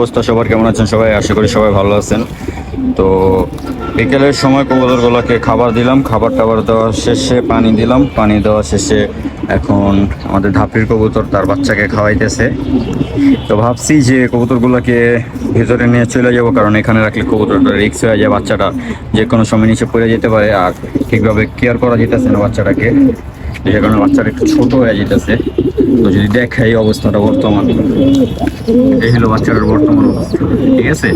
অবস্থা? সবার কেমন আছেন সবাই? আশা করি সবাই ভালো আছেন। তো বিকেলের সময় কবুতরগুলোকে খাবার দিলাম। খাবার টাবার দেওয়া শেষে পানি দিলাম। পানি দেওয়া শেষে এখন আমাদের ধাপির কবুতর তার বাচ্চাকে খাওয়াইতেছে। তো ভাবছি যে কবুতরগুলোকে ভেতরে নিয়ে চলে যাব, কারণ এখানে রাখলে কবুতরটা রিক্স হয়ে যায়। বাচ্চাটা যে কোনো সময় নিচে পড়ে যেতে পারে আর ঠিকভাবে কেয়ার করা যেতেছে না বাচ্চাটাকে। যে কারণে বাচ্চাটা একটু ছোট হয়ে যেতেছে। তো যদি দেখে এই অবস্থাটা বর্তমান। এই হলো বাচ্চাটার বর্তমান অবস্থা, ঠিক আছে?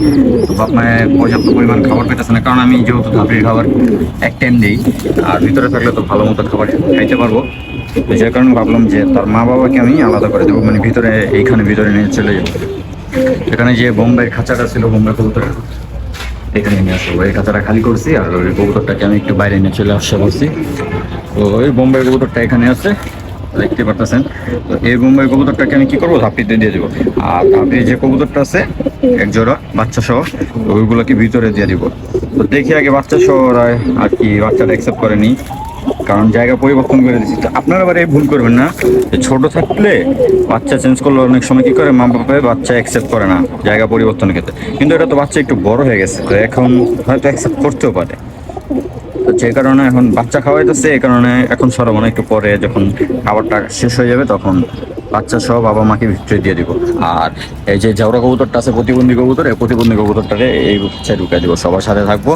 তো মায়ে পর্যাপ্ত পরিমাণ খাবার পেতেছে না, কারণ আমি যেহেতু ধাপড়ির খাবার এক টাইম দিই, আর ভিতরে থাকলে তো ভালো মতো খাবার খাইতে পারব। তো যে কারণে ভাবলাম যে তার মা বাবাকে আমি আলাদা করে দেবো মানে ভিতরে, এইখানে ভিতরে নিয়ে চলে যাব। এখানে যে বোম্বাইয়ের খাঁচাটা ছিল, বোম্বাই কবুতরের, এখানে নিয়ে আসব। এই খাঁচাটা খালি করছি, আর ওই কবুতরটাকে আমি একটু বাইরে নিয়ে চলে আসতে বলছি তো ওই বোম্বাই কবুতরটা এখানে আছে, দেখতে পারতেছেন। তো এই বোম্বাই কবুতরটাকে আমি কি করব? ধাপিতে দিয়ে দেবো। আর ধাপি যে কবুতরটা আছে, এক জোড়া বাচ্চা সহ ওইগুলোকে ভিতরে দিয়ে দিব। তো দেখি আগে বাচ্চা সহ ওরা আর কি বাচ্চাটা অ্যাকসেপ্ট করেনি, কারণ জায়গা পরিবর্তন করে দিচ্ছি তো আপনারা আবার এই ভুল করবেন না, যে ছোট থাকলে বাচ্চা চেঞ্জ করলে অনেক সময় কি করে? মা বাবা বাচ্চা অ্যাকসেপ্ট করে না জায়গা পরিবর্তনের ক্ষেত্রে। কিন্তু এটা তো বাচ্চা একটু বড় হয়ে গেছে, তো এখন হয়তো অ্যাকসেপ্ট করতেও পারে। তো যে কারণে এখন বাচ্চা খাওয়াইতেছে, এই কারণে এখন সরাবো না একটু পরে যখন খাবারটা শেষ হয়ে যাবে তখন বাচ্চা সহ বাবা মাকে ভিতরে দিয়ে দিব। আর এই যে জাউরা কবুতরটা আছে, প্রতিবন্ধী কবুতর, এই প্রতিবন্ধী কবুতরটাকে এই বাচ্চায় ঢুকে দিব, সবার সাথে থাকব।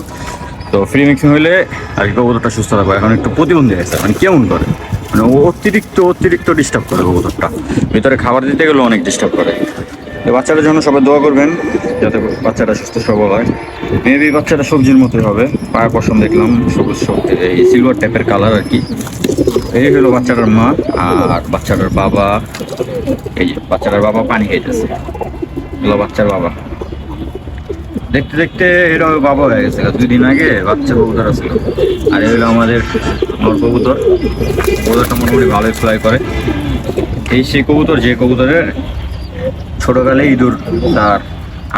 তো ফ্রি মিক্সিং হইলে আর কি কবুতরটা সুস্থ থাকবে। এখন একটু প্রতিবন্ধী হয়েছে মানে কেমন করে? মানে অতিরিক্ত অতিরিক্ত ডিস্টার্ব করে কবুতরটা। ভিতরে খাবার দিতে গেলে অনেক ডিস্টার্ব করে। বাচ্চাটার জন্য সবাই দোয়া করবেন যাতে বাচ্চাটা সুস্থ সবল হয়। মেবি বাচ্চাটা সবজির মতোই হবে। পায়ে পশম দেখলাম, সবুজ এই সিলভার টাইপের কালার আর কি। এই হলো বাচ্চাটার মা আর বাচ্চাটার বাবা। এই বাচ্চাটার বাবা পানি খাইতেছে। এগুলো বাচ্চার বাবা। দেখতে দেখতে এরা বাবা হয়ে গেছে। দুই দিন আগে বাচ্চা কবুতর ছিল আর এই হলো আমাদের নর কবুতর। কবুতরটা মোটামুটি ভালোই ফ্লাই করে। এই সেই কবুতর যে কবুতরের ছোটকালে ইঁদুর তার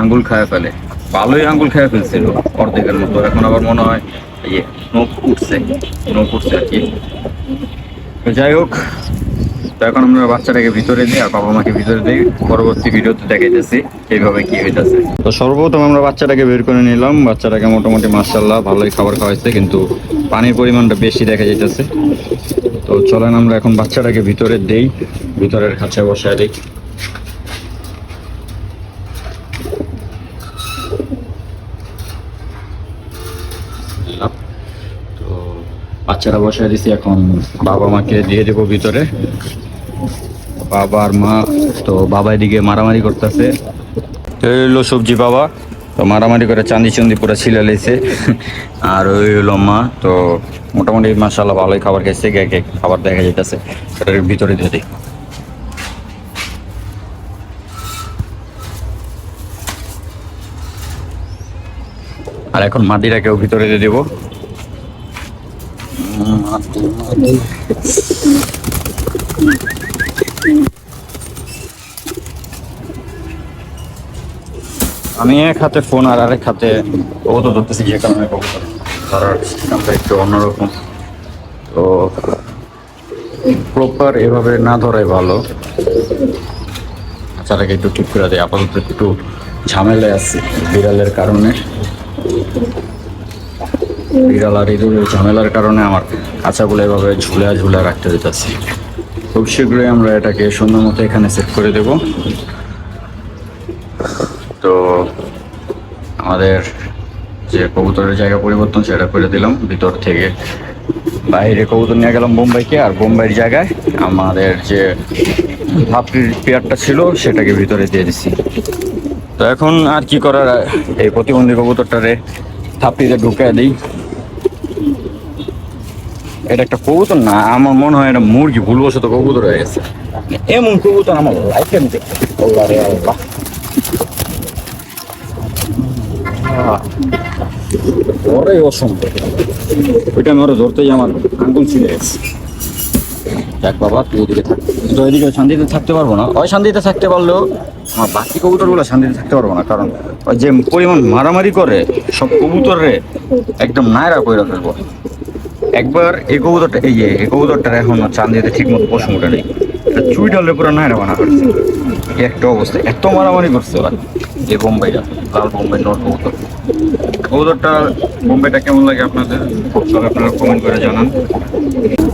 আঙ্গুল খায় ফেলে। ভালোই আঙ্গুল খেয়ে ফেলছিল অর্ধেকের মতো। এখন আবার মনে হয় ইয়ে নখ উঠছে নখ উঠছে আর কি। যাই হোক, তো এখন আমরা বাচ্চাটাকে ভিতরে দিই আর বাবা মাকে ভিতরে দিই পরবর্তী ভিডিওতে দেখাইতেছি এইভাবে কি হইতেছে। তো সর্বপ্রথম আমরা বাচ্চাটাকে বের করে নিলাম। বাচ্চাটাকে মোটামুটি মার্শাল্লাহ ভালোই খাবার খাওয়াইছে, কিন্তু পানির পরিমাণটা বেশি দেখা যাইতেছে। তো চলেন আমরা এখন বাচ্চাটাকে ভিতরে দেই, ভিতরের খাঁচায় বসায় দিই। দিলাম। তো বাচ্চারা বসায় দিছি এখন, বাবা মাকে দিয়ে দেবো ভিতরে। বাবা আর মা তো বাবা এদিকে মারামারি করতেছে। এই হলো সবজি বাবা। তো মারামারি করে চান্দি চান্দি পুরো ছিলে লেছে। আর ওই হলো মা। তো মোটামুটি মাসাল্লাহ ভালোই খাবার খাইছে খাবার দেখা সেটার ভিতরে দিয়ে দিই। আর এখন মাটিটাকেও ভিতরে দিয়ে দেবো। আমি এক হাতে ফোন আর আরেক হাতে কবুতর ধরতেছি যে কারণে কবুতর। ধরার সিস্টেমটা একটু অন্যরকম। তো প্রপার এভাবে না ধরাই ভালো। বাচ্চাটাকে একটু ঠিক করে দেয় আপাতত একটু ঝামেলায় আছে বিড়ালের কারণে। বিড়াল আর ইঁদুরের ঝামেলার কারণে আমার কাঁচাগুলো এভাবে ঝুলে ঝুলে রাখতে দিতেছি খুব শীঘ্রই আমরা এটাকে সুন্দর মতো এখানে সেট করে দেব। তো আমাদের যে কবুতরের জায়গা পরিবর্তন, সেটা করে দিলাম। ভিতর থেকে বাইরে কবুতর নিয়ে গেলাম বোম্বাইকে। আর বোম্বাইয়ের জায়গায় আমাদের যে ভাপটির পেয়ারটা ছিল, সেটাকে ভিতরে দিয়ে দিছি। তো এখন আর কি করার, এই প্রতিবন্ধী কবুতরটারে থাপড়িতে ঢুকে দিই। এটা একটা কবুতর না, আমার মনে হয় এটা মুরগি, ভুলবশত কবুতর হয়ে গেছে। এমন কবুতর আমার লাইফে আমি দেখতে ওরাই অসম্ভব। ওইটা আমি ওরা ধরতেই আমার আঙ্গুল ছিঁড়ে গেছে। দেখ বাবা তুই এদিকে থাক। তো এদিকে শান্তিতে থাকতে পারব না। ওই শান্তিতে থাকতে পারলেও আমার বাকি কবুতরগুলো শান্তিতে থাকতে পারব না কারণ ওই যে পরিমাণ মারামারি করে সব কবুতরে একদম নায়রা করে ফেলব। একবার এই কবুতরটা এই যে এই কবুতরটার এখন চান্দিতে ঠিক মতো পশম উঠে নেই। চুই ডালে পুরো নায়রা বানা করছে একটা অবস্থা এত মারামারি করছে ওরা। যে বোম্বাইটা লাল বোম্বাই নট কবুতর। কবুতরটা মুম্বাইটা কেমন লাগে আপনাদের? আপনারা কমেন্ট করে জানান।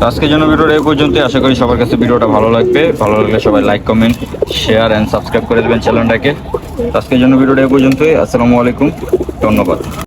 আজকের জন্য ভিডিওটা এই পর্যন্তই। আশা করি সবার কাছে ভিডিওটা ভালো লাগবে। ভালো লাগলে সবাই like comment share and subscribe করে দেবেন চ্যানেলটাকে। আজকের জন্য ভিডিওটা এই পর্যন্তই। আসসালামু আলাইকুম। ধন্যবাদ।